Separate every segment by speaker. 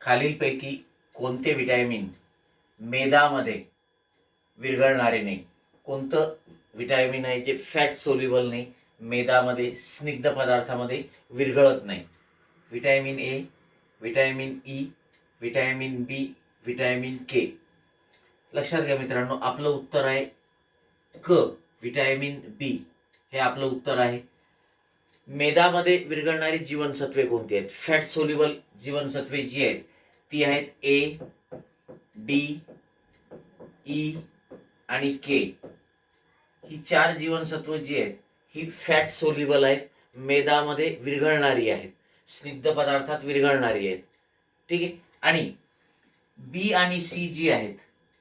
Speaker 1: खालीलपैकी कोणते विटॅमिन मेदामध्ये विरघळणारे नाही? कोणतं विटॅमिन आहे जे फॅट सोल्युबल नाही मेदामध्ये स्निग्ध पदार्थामध्ये विरघळत नाही? Vitamin A vitamin E vitamin B vitamin K. लक्षात घ्या मित्रांनो आपलं उत्तर आहे क विटॅमिन बी. हे आपलं उत्तर आहे. मेदामध्ये विरघळणारी जीवनसत्वे कोणती आहेत? फॅट सोल्युबल जीवनसत्वे जी आहेत ती आहेत ए डी ई आणि के ही चार जीवनसत्व जी आहेत ही फॅट सोल्युबल आहेत मेदामध्ये विरघळणारी आहेत स्निग्ध पदार्थात विरघळणारी आहेत. ठीक आहे? आणि बी आणि सी जी आहेत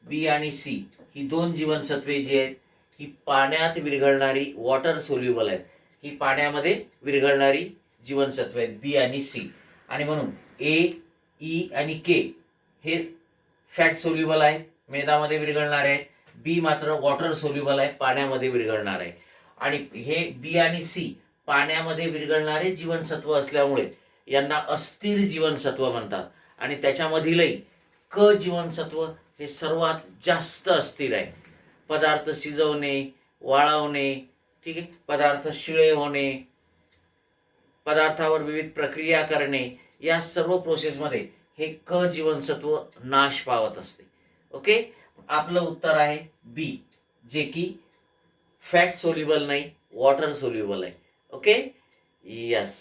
Speaker 1: बी आणि सी ही दोन जीवनसत्वे जी आहेत ही पाण्यात विरघळणारी वॉटर सोल्युबल आहेत. ही पाण्यामध्ये विरघळणारी जीवनसत्व आहेत बी आणि सी आणि म्हणून ए ई e आणि के हे फॅट सोल्युबल आहे मेदामध्ये विरघळणारे आहेत. बी मात्र वॉटर सोल्युबल आहे पाण्यामध्ये विरघळणार आहे आणि हे बी आणि सी पाण्यामध्ये विरघळणारे जीवनसत्व असल्यामुळे यांना अस्थिर जीवनसत्व म्हणतात. आणि त्याच्यामधीलही क जीवनसत्व हे सर्वात जास्त अस्थिर आहे. पदार्थ शिजवणे वाळवणे ठीक आहे? पदार्थ शिळे होणे पदार्थावर विविध प्रक्रिया करणे या सर्व प्रोसेसमध्ये हे क जीवनसत्व नाश पावत असते. ओके? आपलं उत्तर आहे बी जे की फॅट सोल्युबल नाही वॉटर सोल्युबल आहे. ओके? यस